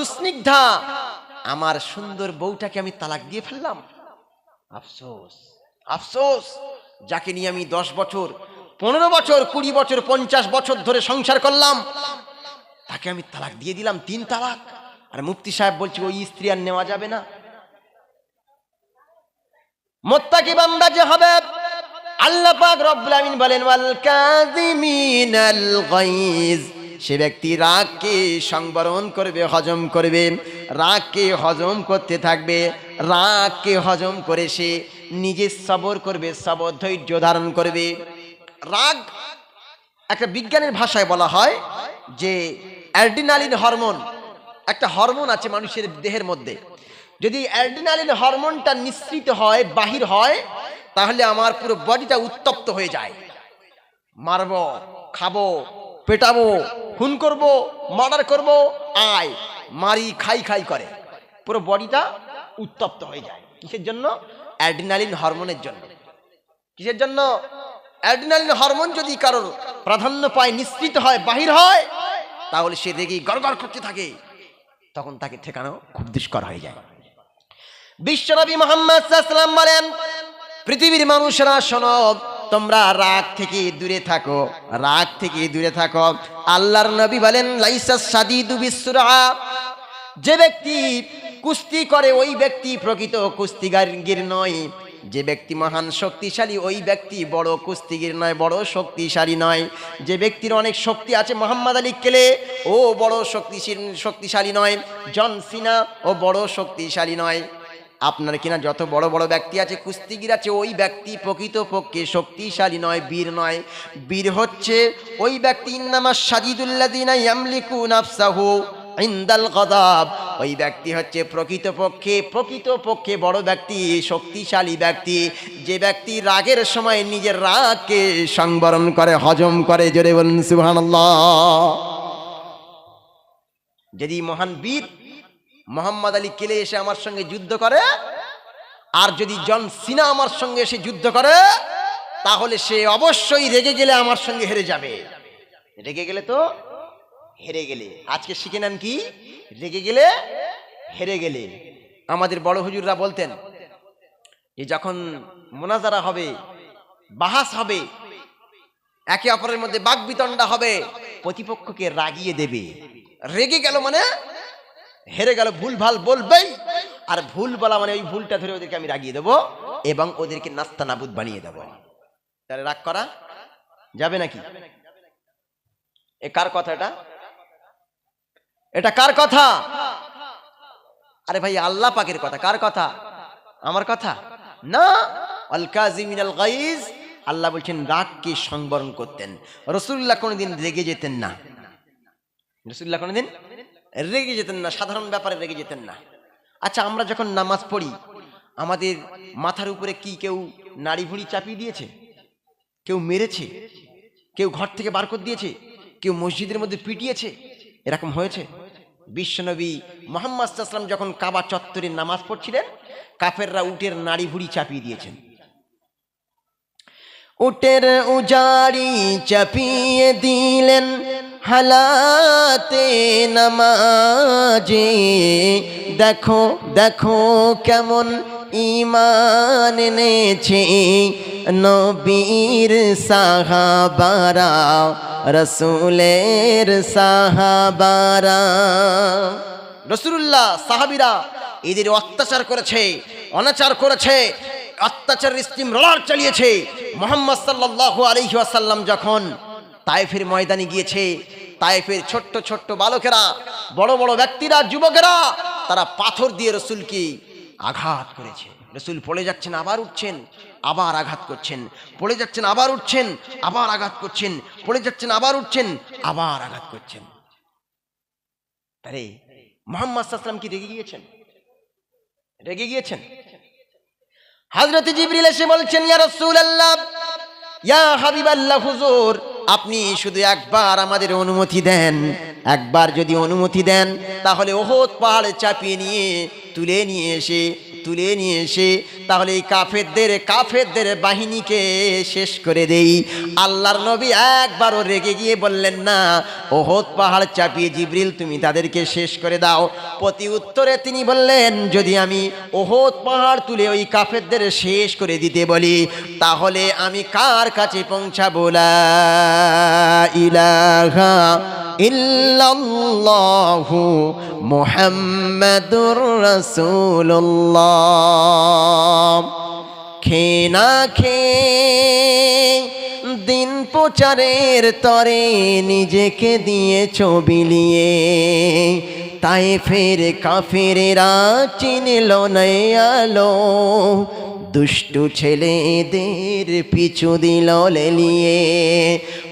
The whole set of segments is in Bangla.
সুস্নিগ্ধা। আমার সুন্দর বউটাকে আমি তালাক দিয়ে ফেললাম। আফসোস আফসোস, যাকে নিয়ে আমি দশ বছর, পনেরো বছর, কুড়ি বছর, পঞ্চাশ বছর ধরে সংসার করলাম, তাকে আমি তালাক দিয়ে দিলাম, তিন তালাক। আর মুফতি সাহেব বলছে, ওই স্ত্রী আর নেওয়া যাবে না। মোত্তাকি বান্দা যে হবে, আল্লাহ পাক রব্বুল আমিন বলেন, ওয়াল কাযিমিনাল গাইজ সে ব্যক্তি রাগকে সংবরণ করবে, হজম করবে, রাগকে হজম করতে থাকবে, রাগকে হজম করে সে নিজে সবর করবে, সবর ধৈর্য ধারণ করবে। রাগ একটা বিজ্ঞানের ভাষায় বলা হয় যে অ্যাডিনালিন হরমোন, একটা হরমোন আছে মানুষের দেহের মধ্যে। যদি অ্যাড্রিনালিন হরমোনটা নিঃসৃত হয়, বাহির হয়, তাহলে আমার পুরো বডিটা উত্তপ্ত হয়ে যায়। মারবো, খাব, পেটাবো। খুন করব, মার্ডার করব, আয়। মারি, খাই খাই করে। পুরো বডিটা উত্তপ্ত হয়ে যায়। কিসের জন্য? অ্যাড্রিনালিন হরমোনের জন্য। কিসের জন্য? অ্যাড্রিনালিন হরমোন যদি কারোর প্রাধান্য পায়, নিঃসৃত হয়, বাহির হয়, তাহলে সে রেগে গড়গড় করতে থাকে। তখন তাকে ঠেকানো খুব দুষ্কর হয়ে যায়। বিশ্বনবী মোহাম্মদ বলেন, পৃথিবীর মানুষরা শোনো তোমরা রাগ থেকে দূরে থাকো। রাগ থেকে দূরে থাকো। আল্লাহর নবী বলেন লাইসাস সাদিদু বিসরা। যে ব্যক্তি কুস্তি করে, ওই ব্যক্তি প্রকৃত কুস্তিগার নয়। যে ব্যক্তি মহান শক্তিশালী, ওই ব্যক্তি বড় কুস্তিগির নয়, বড় শক্তিশালী নয়। যে ব্যক্তির অনেক শক্তি আছে মোহাম্মদ আলী কেলে, ও বড় শক্তিশীল, শক্তিশালী নয়। জন সিনা, ও বড় শক্তিশালী নয়। আপনার কিনা যত বড় বড় ব্যক্তি আছে, কুস্তিগির আছে, ওই ব্যক্তি প্রকৃত পক্ষে শক্তিশালী নয়, বীর নয়। বীর হচ্ছে ওই ব্যক্তি, ইন্নামা সাজিদুল্লাদিনা ইয়ামলিকু ইন্দাল গদাব ওই ব্যক্তি হচ্ছে প্রকৃত পক্ষে প্রকৃত পক্ষে বড় ব্যক্তি, শক্তিশালী ব্যক্তি। যে ব্যক্তি রাগের সময় নিজের রাগকে সংবরণ করে, হজম করে, জোরে বলুন সুবহানাল্লাহ। যদি মহান বীর মোহাম্মদ আলী কেলে এসে আমার সঙ্গে যুদ্ধ করে? আর যদি জন সিনা আমার সঙ্গে এসে যুদ্ধ করে, তাহলে সে অবশ্যই রেগে গেলে আমার সঙ্গে হেরে যাবে। রেগে গেলে তো হেরে গেলে। আজকে শিখে নেন কি? রেগে গেলে হেরে গেলে। আমাদের বড় হুজুররা বলতেন যে, যখন মোনাজারা হবে, বাহাস হবে, একে অপরের মধ্যে বাগবিতণ্ডা হবে, প্রতিপক্ষকে রাগিয়ে দেবে। রেগে গেল মানে হেরে গেল ভুল ভালো বলবেই। আর ভুল বলা মানে ওই ভুলটা ধরে ওদেরকে আমি রাগিয়ে দেবো এবং ওদেরকে নাস্তা নাবুদ বানিয়ে দেবো। তাহলে রাগ করা যাবে নাকি? এ কার কথা এটা? এটা কার কথা? আরে ভাই, আল্লাহ পাকের কথা। কার কথা? আমার কথা? না। আল গাইজ, আল্লাহ বলছেন, রাগকে সংবরণ করতেন। রসুল্লাহ কোনোদিন রেগে যেতেন না। রসুল্লাহ কোনোদিন রেগে যেতেন না, সাধারণ ব্যাপারে রেগে যেতেন না। আচ্ছা আমরা যখন নামাজ পড়ি, আমাদের মাথার উপরে কি কেউ নাড়ি ভুড়ি চাপিয়ে দিয়েছে? কেউ মেরেছে? কেউ ঘর থেকে বার করে দিয়েছে? কেউ মসজিদের মধ্যে পিটিয়েছে? এরকম হয়েছে? বিশ্বনবী মোহাম্মদ আসলাম যখন কাবা চত্বরে নামাজ পড়ছিলেন, কাফেররা উটের নাড়ি ভুড়ি চাপিয়ে দিয়েছেন। উটের উজাড়ি চাপিয়ে দিলেন। হালাতে নামাজে দেখো দেখো কেমন ইমান এনেছে নবীর সাহাবারা, রসুলের সাহাবারা। রসুল্লাহ সাহাবিরা এদের অত্যাচার করেছে, অনাচার করেছে, অত্যাচারের স্টিম রোলার চালিয়েছে। মোহাম্মদ সাল্লাহ আলহি আসাল্লাম যখন তাইফের ময়দানে গিয়েছে। তাইফের ছোট্ট ছোট্ট বালকেরা, বড় বড় ব্যক্তিরা, যুবকেরা, তারা পাথর দিয়ে রসুলকে আঘাত করেছে। রসুল পড়ে যাচ্ছেন, আবার উঠছেন, আবার আঘাত করছেন। পড়ে যাচ্ছেন, আবার উঠছেন, আবার আঘাত করছেন। পড়ে যাচ্ছেন, আবার উঠছেন, আবার আঘাত করছেন। আরে, মোহাম্মদ সাল্লাম কি রেগে গিয়েছেন? রেগে গিয়েছেন? হাজরত জিবরিল এসে বলছেন, ইয়া রাসূলুল্লাহ, ইয়া হাবিবাল্লাহ হুজুর আপনি শুধু একবার আমাদের অনুমতি দেন, একবার যদি অনুমতি দেন, তাহলে ওহত পাহাড় চাপিয়ে নিয়ে, তুলে নিয়ে এসে তুলে নিয়ে এসে, তাহলে এই কাফেরদের কাফেরদের বাহিনীকে শেষ করে দেই। আল্লাহর নবী একবারও রেগে গিয়ে বললেন, না, ওহদ পাহাড় চাপিয়ে জিব্রিল তুমি তাদেরকে শেষ করে দাও। প্রতি উত্তরে তিনি বললেন, যদি আমি ওহদ পাহাড় তুলে ওই কাফেরদের শেষ করে দিতে বলি, তাহলে আমি কার কাছে পৌঁছাবো? ইলাহা ইল্লাল্লাহু মুহাম্মাদুর রাসূলুল্লাহ। খে না খে দিন প্রচারের তরে নিজেকে দিয়ে ছবি লিয়ে তাই ফের কাফেরেরা চিনল আলো দুষ্টু ছেলেদের পিছু দিল লেলিয়ে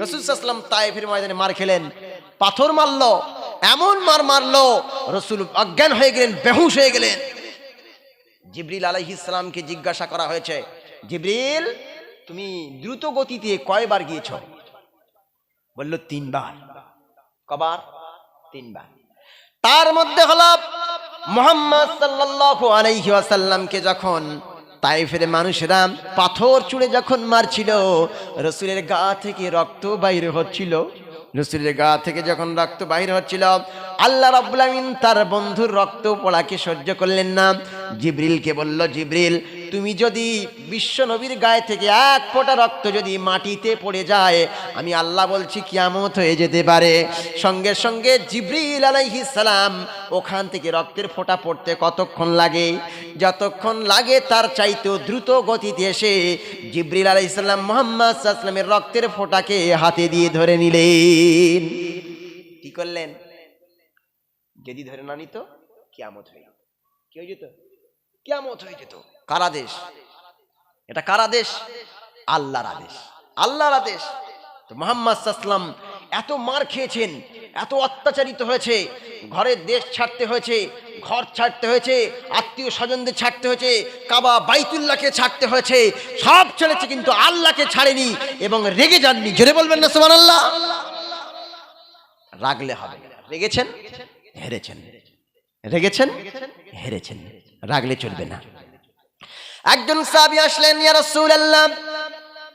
রসুল সাল্লাম তাইফের ময়দানে মার খেলেন, পাথর মারল, এমন মার মারলো, রসুল অজ্ঞান হয়ে গেলেন, বেহুশ হয়ে গেলেন। জিব্রিল আলাইহিস সালামকে জিজ্ঞাসা করা হয়েছে, জিব্রিল, তুমি দ্রুত গতিতে কয়বার গিয়েছ? বলল, তিনবার। কবার? তিনবার। তার মধ্যে হল, মোহাম্মদ সাল্লাল্লাহু আলাইহি ওয়াসাল্লামকে যখন তাইফের মানুষেরা পাথর চুড়ে যখন মারছিল, রসুলের গা থেকে রক্ত বাইরে হচ্ছিল। রসুলের গা থেকে যখন রক্ত বাইরে হচ্ছিল, আল্লাহ রাব্বুল তার বন্ধুর রক্ত পড়াকে সহ্য করলেন না। জিব্রিলকে বলল, জিব্রিল, তুমি যদি বিশ্ব নবীর গায়ে থেকে এক ফোঁটা রক্ত যদি মাটিতে পড়ে যায়, আমি আল্লাহ বলছি কিয়ামত হয়ে যেতে পারে। সঙ্গে সঙ্গে জিব্রিল আলাইহিস সালাম ওখান থেকে রক্তের ফোঁটা পড়তে কতক্ষণ লাগে? যতক্ষণ লাগে তার চাইতেও দ্রুত গতিতে এসে জিব্রিল আলাইসাল্লাম মোহাম্মদ সাল্লামের রক্তের ফোঁটাকে হাতে দিয়ে ধরে নিলেন। কি করলেন? যদি ধরে না নিত কিয়ামত হয়ে যেত কি হয়ে যেত? কিয়ামত হয়ে যেত। কার আদেশ? এটা কার আদেশ? আল্লাহর আদেশ। আল্লাহর আদেশ। তো মোহাম্মদ সাল্লাম এত মার খেয়েছেন, এত অত্যাচারিত হয়েছে, ঘরের দেশ ছাড়তে হয়েছে ঘর ছাড়তে হয়েছে, আত্মীয় স্বজনদের ছাড়তে হয়েছে, কাবা বাইতুল্লাহকে ছাড়তে হয়েছে, সব ছেড়েছে কিন্তু আল্লাহকে ছাড়েনি এবং রেগে যাননি। জোরে বলবেন না সোমান আল্লাহ রাগলে হবে। রেগেছেন? হেরেছেন। রেগেছেন? হেরেছেন। রাগলে চলবে না। একজন সাহাবী আসলেন, ইয়া রাসূলুল্লাহ,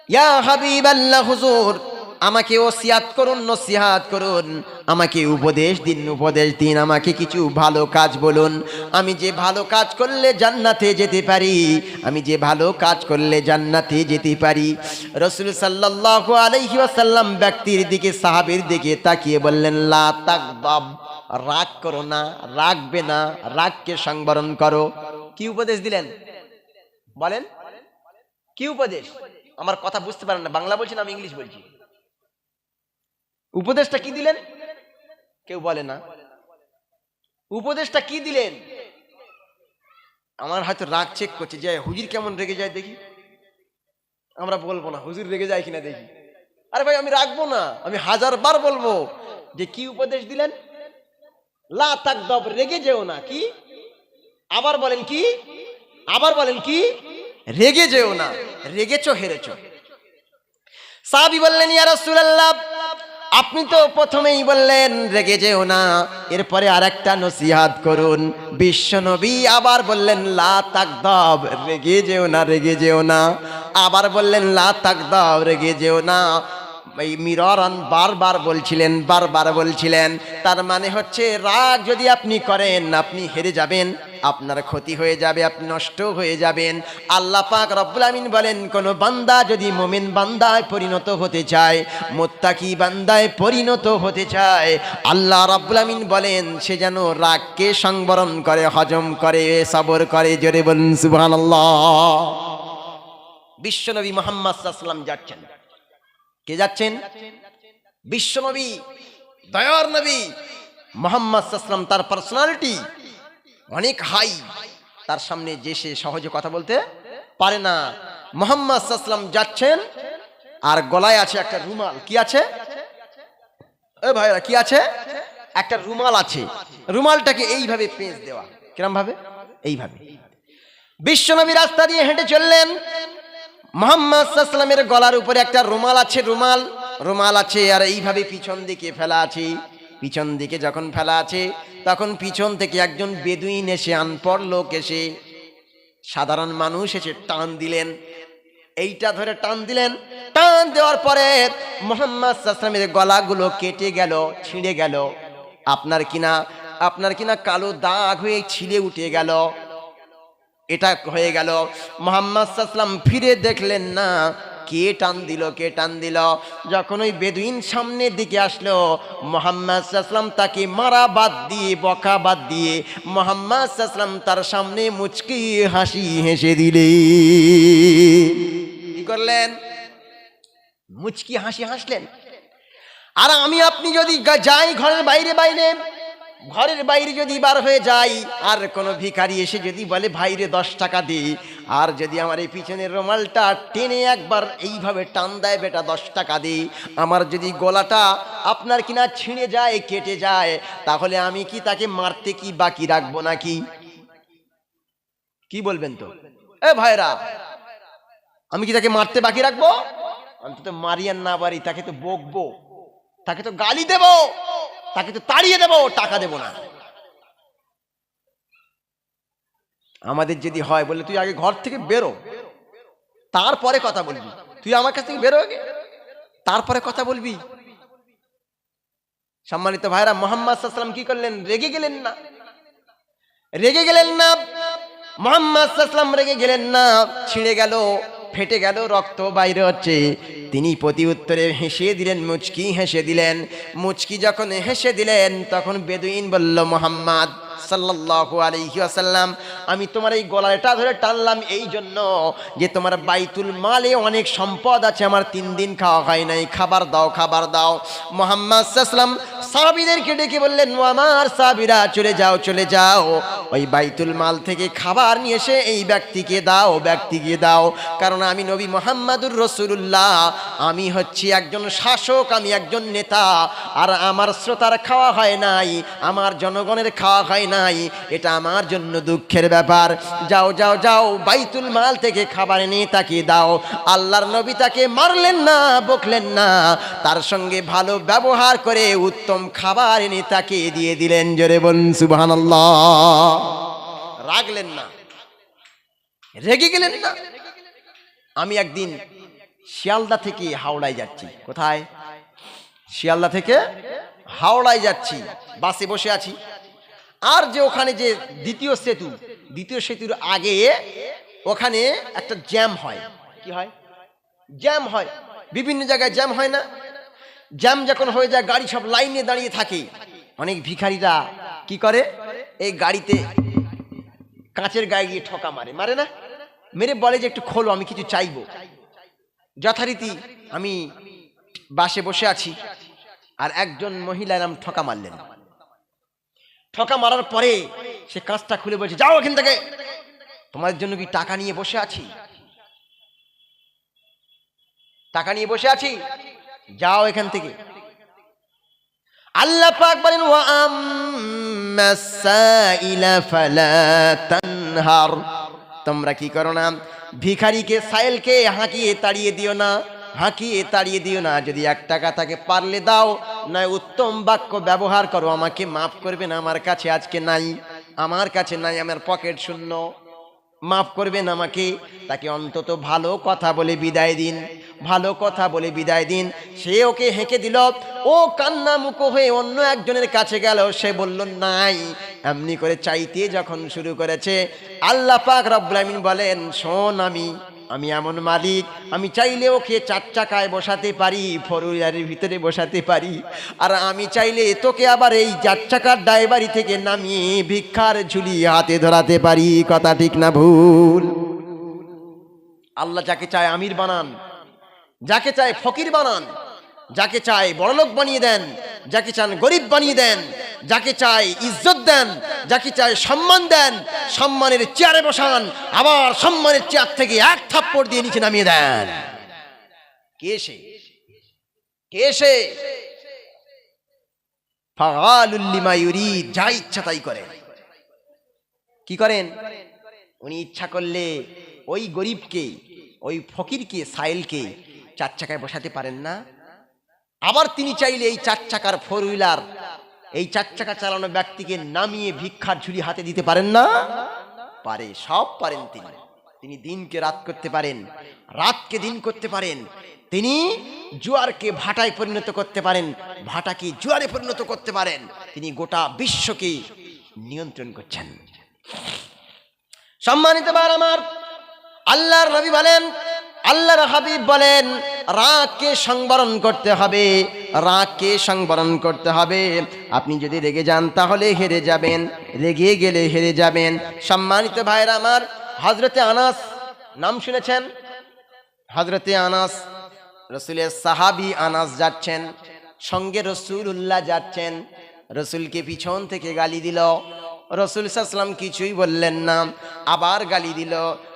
ইয়া হাবিবাল্লাহ, হুজুর আমাকে ওসিয়াত করুন, নসিহাত করুন। আমাকে উপদেশ দিন উপদেশ দিন, আমাকে কিছু ভালো কাজ বলুন। আমি যে ভালো কাজ করলে জান্নাতে যেতে পারি, আমি যে ভালো কাজ করলে জান্নাতে যেতে পারি। রসুল সাল্লাল্লাহু আলাইহি ওয়াসাল্লাম ব্যক্তির দিকে, সাহাবীর দিকে তাকিয়ে বললেন, লা তাকদাব রাগ করো না, রাগবে না, রাগকে সংবরণ করো। কি উপদেশ দিলেন? বলেন। কি উপদেশ? আমার কথা বুঝতে পারেন না, বাংলা বলছি না, আমি ইংলিশ বলছি। উপদেশটা কি দিলেন? কেউ বলে না। উপদেশটা কি দিলেন? আমার হয়তো রাগ চেক করছে, যে হুজুর কেমন রেগে যায় দেখি। আমরা বলব না, হুজুর রেগে যায় কিনা দেখি। আরে ভাই, আমি রাখব না, আমি হাজার বার বলব। যে কি উপদেশ দিলেন? লা তাকদব, রেগে যেও না, কি? আবার বলেন কি? আবার বলেন কি? রেগে যেও না, রেগেছো, হেরেছো। সাহাবি বললেন, ইয়া রাসূলুল্লাহ আপনি তো প্রথমেই বললেন, রেগে যেও না। এরপরে আরেকটা নসিহাত করুন। বিশ্বনবী আবার বললেন, লা তাকদব, রেগে যেও না, রেগে যেও না। আবার বললেন, লা তাকদব, রেগে যেও না। এই মিররান বারবার বলছিলেন বারবার বলছিলেন, তার মানে হচ্ছে রাগ যদি আপনি করেন, আপনি হেরে যাবেন, আপনার ক্ষতি হয়ে যাবে, আপনি নষ্ট হয়ে যাবেন। আল্লাহ পাক রব্বুল আমিন বলেন, কোন বান্দা যদি মোমেন বান্দায় পরিণত হতে চায়, মোত্তাকি বান্দায় পরিণত হতে চায়, আল্লাহ রব্বুল আমিন বলেন, সে যেন রাগকে সংবরণ করে, হজম করে, সবর করে, জোরে বলুন সুবহানাল্লাহ। বিশ্বনবী মোহাম্মদ সাল্লাম যাচ্ছেন। কে যাচ্ছেন? বিশ্বনবী, দয়ার নবী, মোহাম্মদ সাল্লাম তার পার্সোনালিটি অনেক হাই তার সামনে যে সে সহজে কথা বলতে পারে না। মোহাম্মদ সাল্লাম যাচ্ছেন, আর গলায় আছে একটা রুমাল। কি আছে? এ ভাইরা কি আছে? একটা রুমাল আছে। রুমালটাকে এইভাবে পেঁচ দেওয়া। কিরম ভাবে এইভাবে। বিশ্বনবী রাস্তা দিয়ে হেঁটে চললেন। মোহাম্মদ সাল্লামের গলার উপরে একটা রুমাল আছে, রুমাল রুমাল আছে, আর এইভাবে পিছন দিকে ফেলা আছে। পিছন দিকে যখন ফেলা আছে, তখন পিছন থেকে একজন বেদুইন এসে, আনপড় লোক এসে, সাধারণ মানুষ এসে টান দিলেন। এইটা ধরে টান দিলেন। টান দেওয়ার পরে মোহাম্মদ সাল্লামের গলাগুলো কেটে গেল, ছিঁড়ে গেল। আপনার কিনা আপনার কিনা কালো দাগ হয়ে ছিঁড়ে উঠে গেল। এটা হয়ে গেল। মোহাম্মদ সাল্লাম ফিরে দেখলেন, না, কে টান দিল, কে টান দিল? যখন ওই বেদুইন সামনের দিকে আসলো, মোহাম্মদ সাল্লাম তাকে মারা বাদ দিয়ে, বকা বাদ দিয়ে, মোহাম্মদ সাল্লাম তার সামনে মুচকি হাসি হেসে দিলে। কি করলেন? মুচকি হাসি হাসলেন। আর আমি, আপনি যদি যাই ঘরের বাইরে বাইরে ঘরের বাইরে যদি বার হয়ে যাই, আর কোনো ভিখারি এসে যদি বলে, ভাইরে, দশ টাকা দে। আর যদি আমার এই পিছনের রুমালটা টেনে একবার এইভাবে টান দেয়, বেটা, দশ টাকা দে। আমার যদি গলাটা আপনার কিনা ছিঁড়ে যায়, কেটে যায়, তাহলে আমি কি তাকে মারতে কি বাকি রাখব নাকি? কি বলবেন তো? এ ভাইরা, আমি কি তাকে মারতে বাকি রাখব? আমি অন্তত মারিয়ান না পারি তাকে তো বকবো, তাকে তো গালি দেব। তাকে তো তাড়িয়ে দেব, টাকা দেব না। আমাদের যদি হয় বলে তুই আগে ঘর থেকে বেরো। তারপরে কথা বলবি। তুই আমার কাছ থেকে বেরো আগে। তারপরে কথা বলবি। সম্মানিত ভাইরা, মোহাম্মদ সাল্লাম কি করলেন? রেগে গেলেন না। রেগে গেলেন না। মোহাম্মদ সাল্লাম রেগে গেলেন না। ছিঁড়ে গেল। ফেটে গেল, রক্ত বাইরে হচ্ছে। তিনি প্রতি উত্তরে হেসে দিলেন, মুচকি হেসে দিলেন। মুচকি যখন হেসে দিলেন, তখন বেদুইন বলল, মোহাম্মদ সাল্লাল্লাহু আলাইহি ওয়াসাল্লাম, আমি তোমার এই গলাটা ধরে টানলাম এই জন্য যে তোমার বাইতুল মালে অনেক সম্পদ আছে, আমার তিন দিন খাওয়া হয় নাই। খাবার দাও খাবার দাও। মোহাম্মদ সাল্লাম সাহাবিদেরকে ডেকে বললেন আমার সাহাবিরা, চলে যাও চলে যাও। ওই বাইতুল মাল থেকে খাবার নিয়ে এসে এই ব্যক্তিকে দাও ব্যক্তিকে দাও। কারণ আমি নবী মোহাম্মদুর রসুল্লাহ আমি হচ্ছি একজন শাসক, আমি একজন নেতা। আর আমার শ্রোতার খাওয়া হয় নাই, আমার জনগণের খাওয়া হয় নাই, এটা আমার জন্য দুঃখের ব্যাপার। যাও যাও যাও, বাইতুল মাল থেকে খাবার এনে তাকে দাও। আল্লাহর নবী তাকে মারলেন না, বকলেন না। তার সঙ্গে ভালো ব্যবহার করে উত্তম খাবার এনে তাকে দিয়ে দিলেন। জোরে বলুন, সুবহানাল্লাহ। রাগলেন না। রেগে গেলেন না। আমি একদিন শিয়ালদা থেকে হাওড়ায় যাচ্ছি। কোথায়? শিয়ালদা থেকে হাওড়ায় যাচ্ছি। বাসে বসে আছি। আর যে ওখানে যে দ্বিতীয় সেতু, দ্বিতীয় সেতুর আগে ওখানে একটা জ্যাম হয়। কি হয়? জ্যাম হয়। বিভিন্ন জায়গায় জ্যাম হয় না। জ্যাম যখন হয়ে যায়, গাড়ি সব লাইনে দাঁড়িয়ে থাকে। অনেক ভিখারিরা কি করে? এই গাড়িতে কাঁচের গায়ে গিয়ে ঠকা মারে। মারে না? মেরে বলে যে একটু খোলো, আমি কিছু চাইব। যথারীতি আমি বাসে বসে আছি। আর একজন মহিলা নাম ঠকা মারলেন। ঠকা মারার পরে সে কাঁচটা খুলে বলছে, যাও এখান থেকে। তোমাদের জন্য কি টাকা নিয়ে বসে আছি? টাকা নিয়ে বসে আছি। যাও এখান থেকে। আল্লাহ পাক বলেন তানহার। তোমরা কি করো না? ভিখারিকে, সাইলকে হাঁকিয়ে তাড়িয়ে দিও না, হাঁকিয়ে তাড়িয়ে দিও না। যদি এক টাকা তাকে পারলে দাও নয়, উত্তম বাক্য ব্যবহার করো, আমাকে মাফ করবেন, আমার কাছে আজকে নাই। আমার কাছে নাই, আমার পকেট শূন্য। মাফ করবেন আমাকে, তাকে অন্তত ভালো কথা বলে বিদায় দিন, ভালো কথা বলে বিদায় দিন। সে ওকে হেঁকে দিল, ও কান্না মুখো হয়ে অন্য একজনের কাছে গেল, সে বলল, নাই। এমনি করে চাইতে যখন শুরু করেছে, আল্লাহ পাক আমিন বলেন, শোন আমি। আমি এমন মালিক, আমি চাইলে ওকে চার চাকায় বসাতে পারি ফোর হুইলারের ভিতরে বসাতে পারি। আর আমি চাইলে তোকে আবার এই চার চাকার ড্রাইভারি থেকে নামিয়ে ভিক্ষার ঝুলি হাতে ধরাতে পারি, কথা ঠিক না ভুল। আল্লাহ যাকে চায় আমির বানান, যাকে চায় ফকির বানান যাকে চাই বড়লোক বানিয়ে দেন, যাকে চান গরিব বানিয়ে দেন, যাকে চাই ইজ্জত দেন, যাকে চাই সম্মান দেন, সম্মানের চেয়ারে বসান, আবার সম্মানের চেয়ার থেকে এক থাপ্পড় দিয়ে নিচে নামিয়ে দেন। কে সে? কে সে? যা ইচ্ছা তাই করেন কি করেন? উনি ইচ্ছা করলে ওই গরিবকে, ওই ফকিরকে সাইলকে চার চাকায় বসাতে পারেন না? আবার তিনি চাইলে এই চার চাকার ফোর হুইলার এই চার চাকা চালানো ব্যক্তিকে নামিয়ে ভিক্ষার ঝুলি হাতে দিতে পারেন না? পারে, সব পারেন তিনি। তিনি দিনকে রাত করতে পারেন, রাতকে দিন করতে পারেন। তিনি জুয়ারকে ভাটায় পরিণত করতে পারেন, ভাটাকে জুয়ারে পরিণত করতে পারেন। তিনি গোটা বিশ্বকে নিয়ন্ত্রণ করছেন। সম্মানিত বার আমার, আল্লাহর রবি বলেন, আল্লাহর হাবিব বলেন রাগকে সংবরণ করতে হবে, রাগকে সংবরণ করতে হবে। আপনি যদি রেগে যান, তাহলে হেরে যাবেন। রেগে গেলে হেরে যাবেন। সম্মানিত ভাইরা আমার হজরতে আনাস, নাম শুনেছেন? হজরতে আনাস, রসুলের সাহাবি আনাস যাচ্ছেন, সঙ্গে রসুল উল্লাহ যাচ্ছেন। রসুলকে পিছন থেকে গালি দিল। রসুল সাল্লাম কিছুই বললেন না। আবার গালি দিল।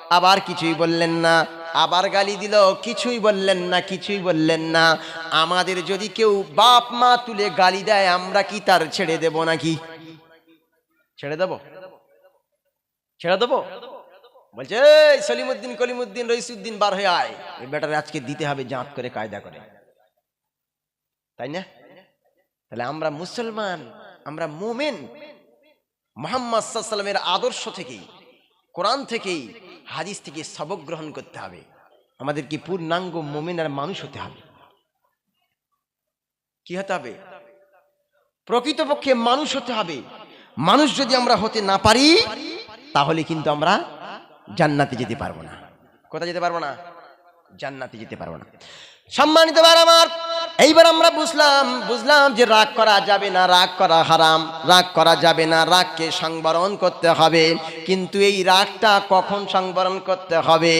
আবার কিছুই বললেন না। আবার গালি দিল, কিছুই বললেন না, কিছুই বললেন না। আমাদের যদি কেউ বাপ মা তুলে গালি দেয়, আমরা কি তার ছেড়ে দেব নাকি? ছেড়ে দেব? ছেড়ে দেবো? বলছে সলিমুদ্দিন, কলিমুদ্দিন, রইসুদ্দিন, বার হয়ে আয়। এই বেটারে আজকে দিতে হবে জাঁত করে, কায়দা করে। তাই না? তাহলে আমরা মুসলমান, আমরা মোমেন। মোহাম্মদ সাল্লামের আদর্শ থেকেই কোরআন থেকেই হাদিস থেকে সবক গ্রহণ করতে হবে। আমাদেরকে পূর্ণাঙ্গ মোমেন আর মানুষ হতে হবে? কি হতে হবে? প্রকৃতপক্ষে মানুষ হতে হবে। মানুষ যদি আমরা হতে না পারি, তাহলে কিন্তু আমরা জান্নাতে যেতে পারব না। কোথায় যেতে পারব না? জান্নাতে যেতে পারব না। সম্মানিত আমার এইবার আমরা বুঝলাম বুঝলাম যে রাগ করা যাবে না, রাগ করা হারাম, রাগ করা যাবে না, রাগকে সংবরণ করতে হবে। কিন্তু এই রাগটা কখন সংবরণ করতে হবে?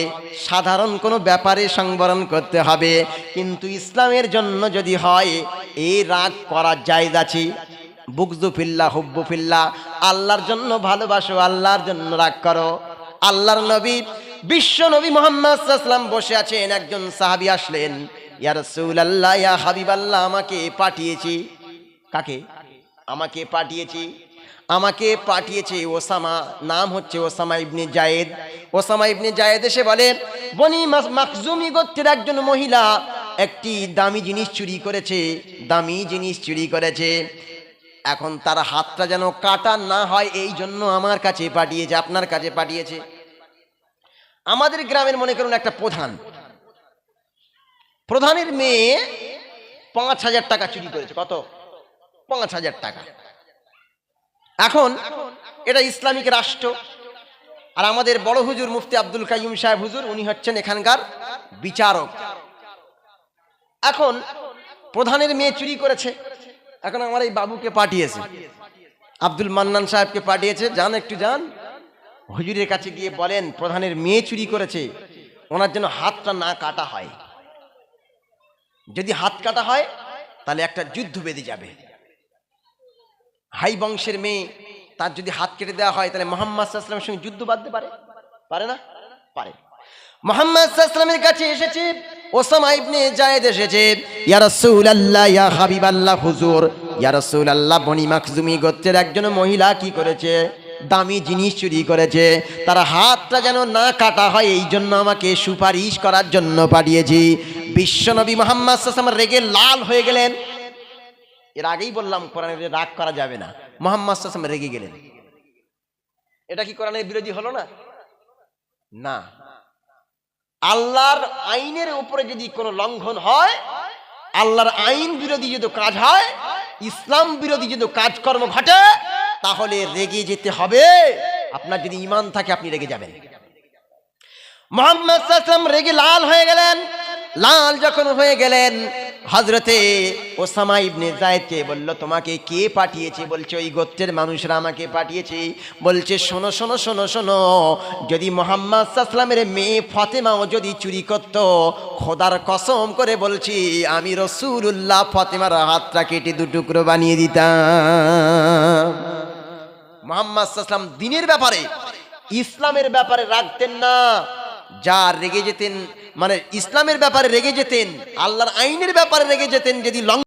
সাধারণ কোনো ব্যাপারে সংবরণ করতে হবে। কিন্তু ইসলামের জন্য যদি হয়, এই রাগ করা জায়দ আছে। বুকজু ফিল্লা, হুব্বু ফিল্লা, আল্লাহর জন্য ভালোবাসো, আল্লাহর জন্য রাগ করো। আল্লাহর নবী, বিশ্ব নবী মোহাম্মদ বসে আছেন, একজন সাহাবি আসলেন। ইয়া ইয়া হাবিবাল্লাহ, আমাকে পাঠিয়েছি। কাকে? আমাকে পাঠিয়েছি। আমাকে পাঠিয়েছে ওসামা, নাম হচ্ছে Osama ibn Zayd. Osama ibn Zayd এসে বলে, বনি মাখজুমি গোত্রের একজন মহিলা একটি দামি জিনিস চুরি করেছে, দামি জিনিস চুরি করেছে। এখন তার হাতটা যেন কাটা না হয়, এই জন্য আমার কাছে পাঠিয়েছে, আপনার কাছে পাঠিয়েছে। আমাদের গ্রামের মনে করুন একটা প্রধান প্রধানের মেয়ে পাঁচ হাজার টাকা চুরি করেছে। কত? পাঁচ হাজার টাকা। এখন এটা ইসলামিক রাষ্ট্র। আর আমাদের বড় হুজুর মুফতি আব্দুল কাইম সাহেব হুজুর, উনি হচ্ছেন এখানকার বিচারক। এখন প্রধানের মেয়ে চুরি করেছে। এখন আমার এই বাবুকে পাঠিয়েছে। আব্দুল মান্নান সাহেবকে পাঠিয়েছে। যান একটু যান। হুজুরের কাছে গিয়ে বলেন, প্রধানের মেয়ে চুরি করেছে। ওনার জন্য হাতটা না কাটা হয়। যদি হাত কাটা হয়, তাহলে একটা যুদ্ধ বেঁধে যাবে। হাই বংশের মেয়ে, তার যদি হাত কেটে দেওয়া হয়, তাহলে মোহাম্মদ সাল্লামের সঙ্গে যুদ্ধ বাঁধতে পারে? পারে না? পারে। মোহাম্মদ সাল্লামের কাছে এসেছে, ওসামা ইবনে জায়েদ এসেছে, ইয়া রাসূলুল্লাহ, ইয়া হাবিবাল্লাহ, হুজুর, ইয়া রাসূলুল্লাহ, বনি মাখজুমি গোত্রের একজন মহিলা কি করেছে? দামি জিনিস চুরি করেছে। তার হাতটা যেন না কাটা হয় এই জন্য আমাকে সুপারিশ করার জন্য পাঠিয়েছি। বিশ্বনবী মোহাম্মদ রেগে লাল হয়ে গেলেন। এর আগেই বললাম, কোরআনের রাগ করা যাবে না। মোহাম্মদ রেগে গেলেন। এটা কি কোরআনের বিরোধী হলো না? না। আল্লাহর আইনের উপরে যদি কোনো লঙ্ঘন হয়, আল্লাহর আইন বিরোধী যদি কাজ হয়, ইসলাম বিরোধী যদি কাজকর্ম ঘটে, তাহলে রেগে যেতে হবে। আপনার যদি ইমান থাকে, আপনি রেগে যাবেন। মোহাম্মদ রেগে লাল হয়ে গেলেন। লাল যখন হয়ে গেলেন হজরতে ওসামা ইবনে জায়েদকে বলল, তোমাকে কে পাঠিয়েছে? বলছে, ওই গোত্রের মানুষরা আমাকে পাঠিয়েছে। বলছে, শোনো শোনো শোনো শোনো, যদি মোহাম্মদ সাসলামের মেয়ে ফতেমাও যদি চুরি করত, খোদার কসম করে বলছি, আমি রসুল্লাহ ফতেমার হাতটা কেটে দুটুকরো বানিয়ে দিতাম। মোহাম্মদ সাসলাম দিনের ব্যাপারে, ইসলামের ব্যাপারে রাখতেন না। যা রেগে যেতেন মানে ইসলামের ব্যাপারে রেগে যেতেন, আল্লাহর আইনের ব্যাপারে রেগে যেতেন, যদি লঙ্ঘন